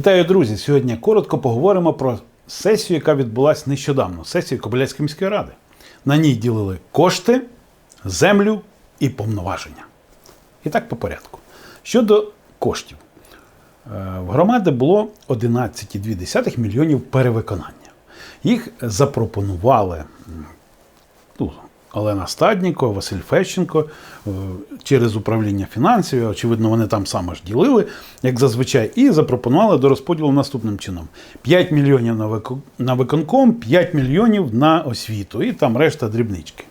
Вітаю, друзі! Сьогодні коротко поговоримо про сесію, яка відбулася нещодавно сесію Кобиляцької міської ради. На ній ділили кошти, землю і повноваження. І так по порядку. Щодо коштів, Е, в громади було 11,2 мільйонів перевиконання. Їх запропонували ну, Олена Стадніко, Василь Фещенко е, через управління фінансів. Очевидно, вони там саме ж ділили, як зазвичай, і запропонували до розподілу наступним чином: 5 мільйонів на виконком, 5 мільйонів на освіту, і там решта дрібнички.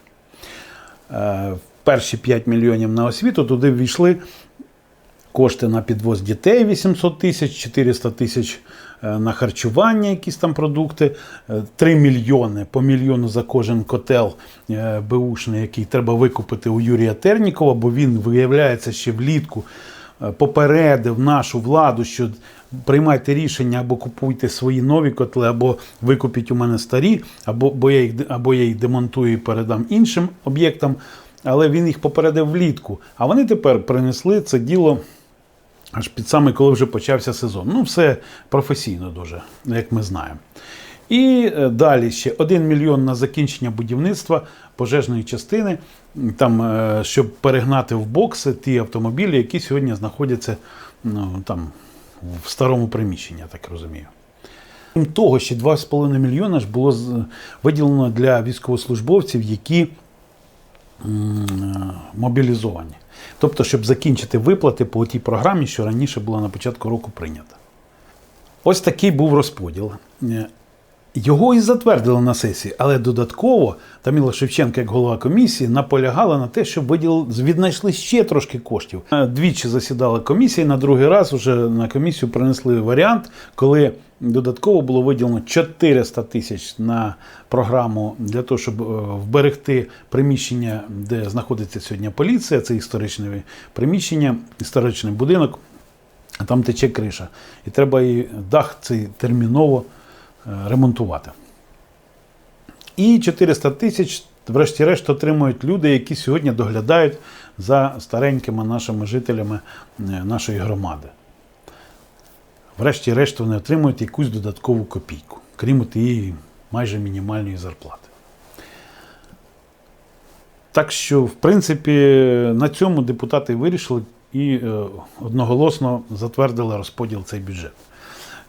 Е, Перші 5 мільйонів на освіту туди ввійшли кошти на підвоз дітей 800 тисяч, 400 тисяч на харчування, якісь там продукти, е, 3 мільйони по мільйону за кожен котел е, беушний, який треба викупити у Юрія Тернікова, бо він, виявляється, ще влітку е, попередив нашу владу, що приймайте рішення або купуйте свої нові котли, або викупіть у мене старі, або, бо я їх, або я їх демонтую і передам іншим об'єктам. Але він їх попередив влітку. А вони тепер принесли це діло аж під саме, коли вже почався сезон. Ну, все професійно дуже, як ми знаємо. І е, далі ще 1 мільйон на закінчення будівництва пожежної частини, там, е, щоб перегнати в бокси ті автомобілі, які сьогодні знаходяться ну, там, в старому приміщенні, я так розумію. Крім того, ще 2,5 мільйона ж було виділено для військовослужбовців, які мобілізовані. Тобто, щоб закінчити виплати по тій програмі, що раніше була на початку року прийнята. Ось такий був розподіл. Його і затвердили на сесії, але додатково Таміла Шевченка, як голова комісії, наполягала на те, щоб виділ... віднайшли ще трошки коштів. Е, Двічі засідала комісія, на другий раз вже на комісію принесли варіант, коли додатково було виділено 400 тисяч на програму для того, щоб е, вберегти приміщення, де знаходиться сьогодні поліція. Це історичне приміщення, історичний будинок. Там тече криша. І треба і дах цей терміново ремонтувати. І 400 тисяч, врешті-решт, отримують люди, які сьогодні доглядають за старенькими нашими жителями е, нашої громади. Врешті-решт вони отримують якусь додаткову копійку, крім тієї майже мінімальної зарплати. Так що, в принципі, на цьому депутати вирішили і е, одноголосно затвердили розподіл цей бюджет.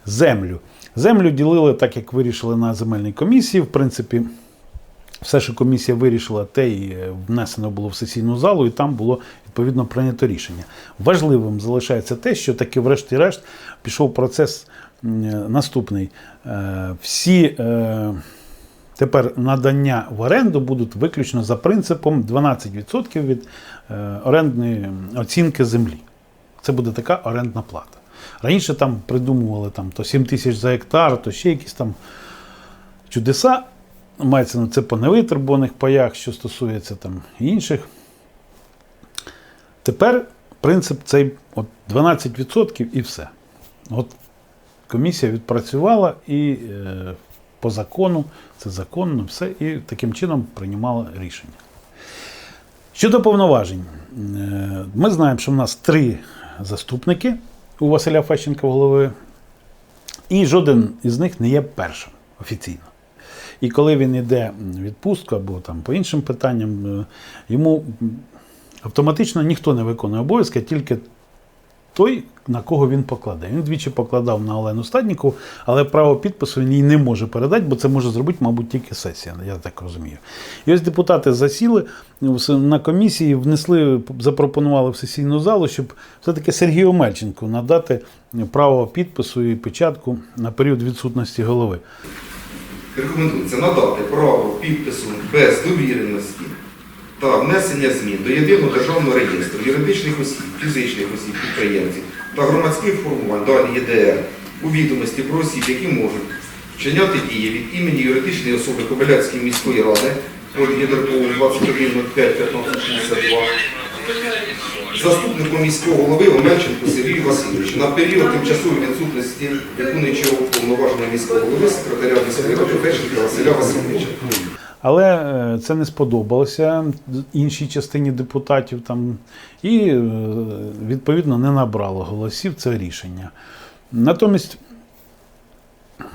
Землю. Землю ділили так, як вирішили на земельній комісії. В принципі, все, що комісія вирішила, те і е, внесено було в сесійну залу, і там було відповідно прийнято рішення. Важливим залишається те, що таки, врешті-решт, пішов процес е, наступний. Е, Всі тепер надання в оренду будуть виключно за принципом 12% від орендної оцінки землі. Це буде така орендна плата. Раніше там придумували там, то 7 тисяч за гектар, то ще якісь там чудеса. Мається на це по невитребуваних паях, що стосується там інших. Тепер принцип цей от 12% і все. От комісія відпрацювала і е, по закону, це законно, все, і таким чином приймала рішення. Щодо повноважень, е, ми знаємо, що в нас три заступники у Василя Фещенка голови, і жоден із них не є першим офіційно. І коли він йде в відпустку або там по іншим питанням, е, йому автоматично ніхто не виконує обов'язки, тільки той, на кого він покладе. Він двічі покладав на Олену Стаднікову, але право підпису він їй не може передати, бо це може зробити, мабуть, тільки сесія, я так розумію. І ось депутати засіли на комісії, внесли, запропонували в сесійну залу, щоб все-таки Сергію Мельченку надати право підпису і печатку на період відсутності голови. Рекомендується надати право підпису без довіреності та внесення змін до єдиного державного реєстру юридичних осіб, фізичних осіб, підприємців та громадських формувань далі єДР у відомості про осіб, які можуть вчиняти дії від імені юридичної особи Кобиляцької міської ради код ЄДРПО 2105-1562 заступнику міського голови Омельченку Сергію Васильовичу на період тимчасової відсутності виконуючого повноваження міського голови секретаря міської ради Фещенка Василя Васильовича. Але е, це не сподобалося іншій частині депутатів там, і е, відповідно не набрало голосів це рішення. Натомість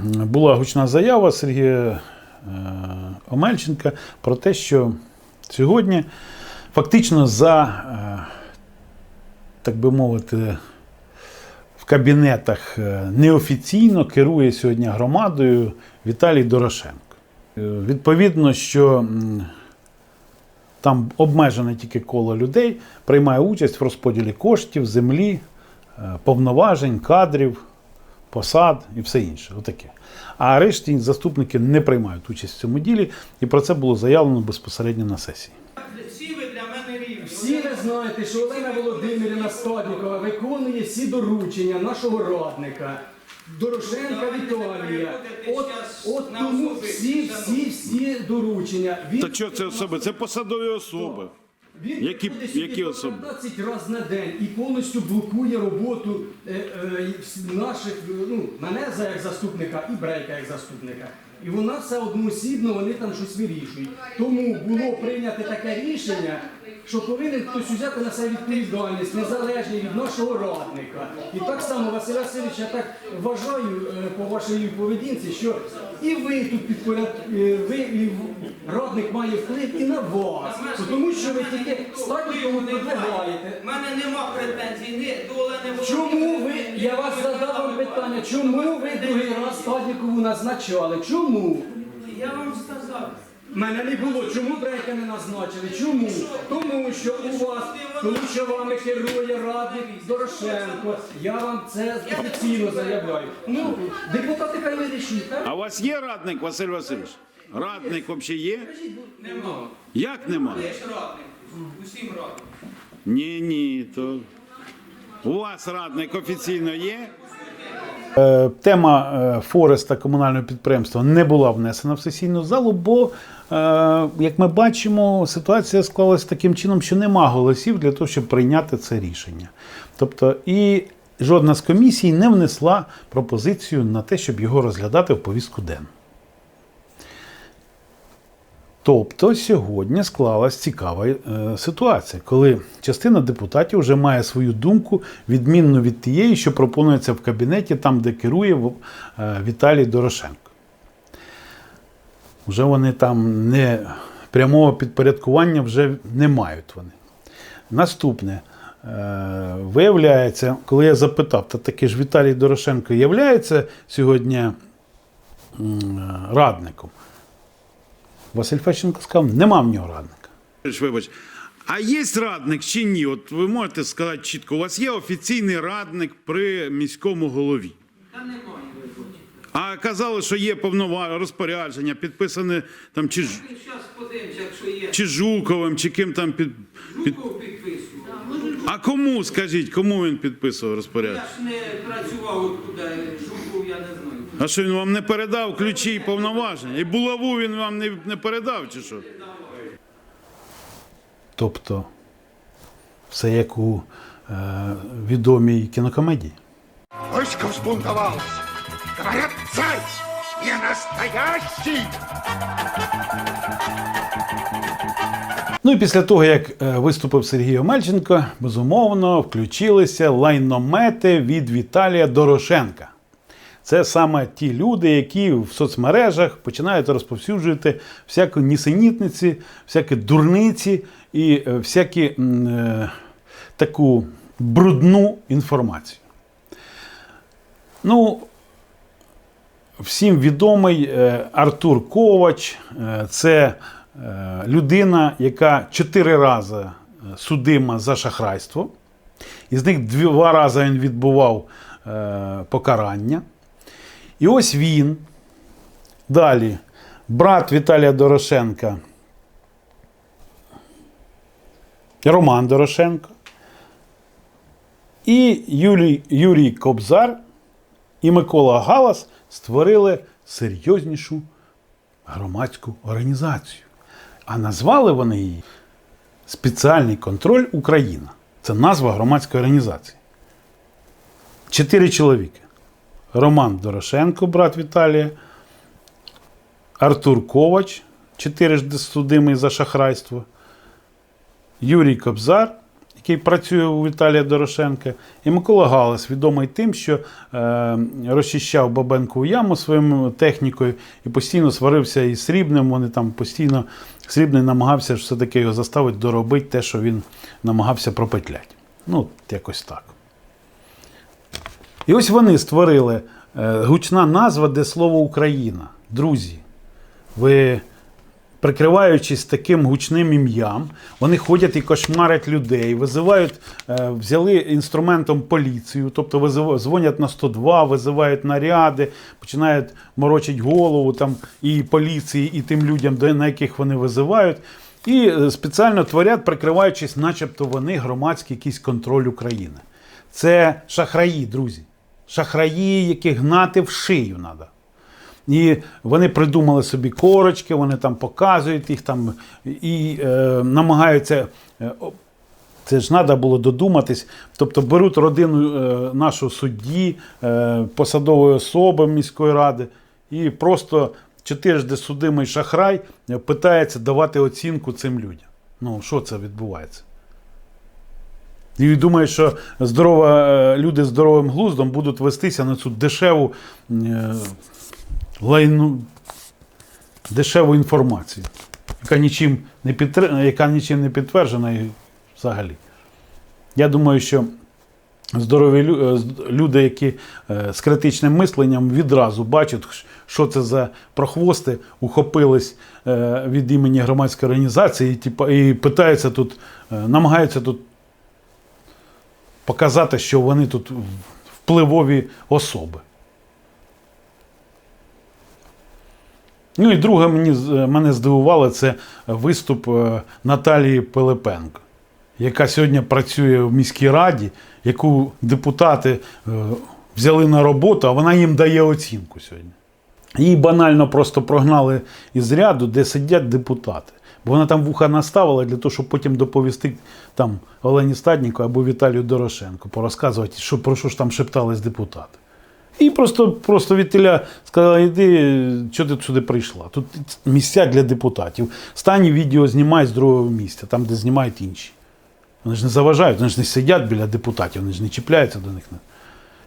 була гучна заява Сергія е, Омельченка про те, що сьогодні фактично за, так би мовити, в кабінетах неофіційно керує сьогодні громадою Віталій Дорошенко. Е, Відповідно, що там обмежене тільки коло людей, приймає участь в розподілі коштів, землі, е, повноважень, кадрів, посад і все інше. Отаке. А решті заступники не приймають участь в цьому ділі, і про це було заявлено безпосередньо на сесії. Всі ви для мене рівні. Всі ви знаєте, що Олена Володимирівна Стаднікова виконує всі доручення нашого радника. Дорошенка Віталія. От, от тому всі, всі, всі доручення. Він Та що це особи? Це посадові особи. Він Які- приходить сюди які особи? 15 разів на день і повністю блокує роботу е, е, наших, ну, мене за як заступника і Брейка як заступника. І вона все одноосібно, вони там щось вирішують. Тому було прийнято таке рішення, що повинен хтось взяти на себе відповідальність, незалежно від нашого радника. І так само, Василь Васильович, я так вважаю е, по вашій поведінці, що і ви тут підпоряд, е, ви і радник має вплив і на вас. Тому що ви тільки стадікому продвигаєте. У мене нема претензій ні до Олени Чому ви, я вас задав вам питання, чому ви другий раз Стаднікову назначали? Чому? Я вам сказав. Мене не було. Чому брейка не назначили? Чому? Тому що у вас, тому що вами керує радник Дорошенко. Я вам це офіційно заявляю. Ну, депутати хай вирішують, так? А у вас є радник, Василь Васильович? Радник взагалі є? Нема. Як нема? Ви ж радник. Усім радник. Ні, ні, то. У вас радник офіційно є? Е, Тема е, Фореста комунального підприємства не була внесена в сесійну залу, бо, е, як ми бачимо, ситуація склалася таким чином, що нема голосів для того, щоб прийняти це рішення. Тобто, і жодна з комісій не внесла пропозицію на те, щоб його розглядати в повістку денну. Тобто сьогодні склалась цікава е, ситуація, коли частина депутатів вже має свою думку відмінну від тієї, що пропонується в кабінеті, там, де керує е, Віталій Дорошенко. Вже вони там не прямого підпорядкування вже не мають вони. Наступне. Е, Виявляється, коли я запитав, та таки ж Віталій Дорошенко являється сьогодні радником. Василь Фещенко сказав, нема в нього радника. Вибач, а є радник чи ні? От ви можете сказати чітко, у вас є офіційний радник при міському голові. Та немає. А казали, що є повноваження, розпорядження, підписане там чи, Ж- чи Жуковим, чи ким там під, під. Жуков підписував. А кому скажіть, кому він підписував розпорядження? Я ж не працював от туди. Жуков я не знаю. А що він вам не передав ключі і повноваження? І булаву він вам не, не передав, чи що? Тобто, все як у е, відомій кінокомедії. Войско взбунтовалось. Говорят, царь не настоящий. Ну і після того, як е, виступив Сергій Омельченко, безумовно, включилися лайномети від Віталія Дорошенка. Це саме ті люди, які в соцмережах починають розповсюджувати всяку нісенітниці, всякі дурниці і е, всякі е, таку брудну інформацію. Ну, всім відомий е, Артур Ковач. Е, Це людина, яка чотири рази судима за шахрайство. Із них два рази він відбував покарання. І ось він. Далі, брат Віталія Дорошенка. Роман Дорошенко. І Юрій, Юрій Кобзар і Микола Галас створили серйознішу громадську організацію. А назвали вони її Спеціальний контроль Україна. Це назва громадської організації. Чотири чоловіки: Роман Дорошенко, брат Віталія, Артур Ковач, чотирижди судимий за шахрайство, Юрій Кобзар, який працює у Віталія Дорошенка, і Микола Галас, відомий тим, що е, розчищав Бабенкову яму своєю технікою і постійно сварився із Срібним. Вони там постійно Срібний намагався все-таки його заставити доробити те, що він намагався пропетляти. Ну, якось так. І ось вони створили е, гучна назва, де слово Україна. Друзі, ви, прикриваючись таким гучним ім'ям, вони ходять і кошмарять людей, визивають, е, взяли інструментом поліцію, тобто дзвонять на 102, визивають наряди, починають морочити голову там, і поліції, і тим людям, на яких вони визивають. І е, спеціально творять, прикриваючись, начебто вони громадський якийсь контроль України. Це шахраї, друзі. Шахраї, яких гнати в шию треба. І вони придумали собі корочки, вони там показують їх там і е, намагаються. е, це ж треба було додуматись. Тобто беруть родину е, нашого судді, е, посадової особи міської ради, і просто чотирижди судимий шахрай е, питається давати оцінку цим людям. Ну, що це відбувається? І думаю, що здорова, е, люди з здоровим глуздом будуть вестися на цю дешеву е, лайну, дешеву інформацію, яка нічим не, підтр... яка нічим не підтверджена і взагалі. Я думаю, що здорові е, люди, які з критичним мисленням відразу бачать, що це за прохвости, ухопились від імені громадської організації і, і питаються тут, намагаються тут показати, що вони тут впливові особи. Ну і друге, мені, мене здивувало, це виступ е, Наталії Пилипенко, яка сьогодні працює в міській раді, яку депутати е, взяли на роботу, а вона їм дає оцінку сьогодні. Її банально просто прогнали із ряду, де сидять депутати. Бо вона там вуха наставила для того, щоб потім доповісти там Олені Стадніку або Віталію Дорошенку, порозказувати, що, про що ж там шептались депутати. І просто, просто Віталя сказала, іди, що ти сюди прийшла? Тут місця для депутатів. Стань відео знімай з другого місця, там, де знімають інші. Вони ж не заважають, вони ж не сидять біля депутатів, вони ж не чіпляються до них.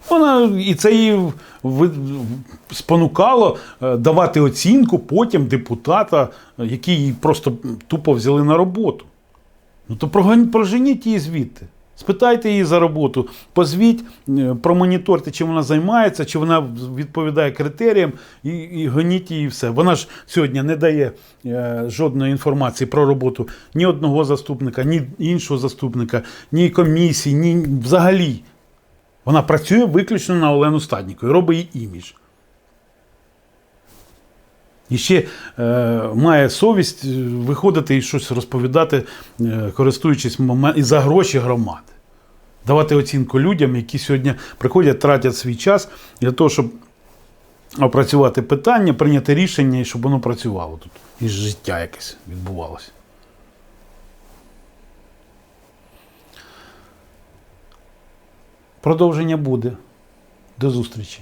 Вона і це її спонукало е, давати оцінку потім депутата, який її просто тупо взяли на роботу. Ну то проженіть її звідти. Спитайте її за роботу, позвіть, е, промоніторте, чим вона займається, чи вона відповідає критеріям, і, і гоніть її все. Вона ж сьогодні не дає е, жодної інформації про роботу ні одного заступника, ні іншого заступника, ні комісії, ні взагалі. Вона працює виключно на Олену Стадніку і робить їй імідж. І ще е, має совість е, виходити і щось розповідати, е, користуючись момент і за гроші громади. Давати оцінку людям, які сьогодні приходять, тратять свій час для того, щоб опрацювати питання, прийняти рішення і щоб воно працювало тут. І життя якесь відбувалося. Продовження буде. До зустрічі.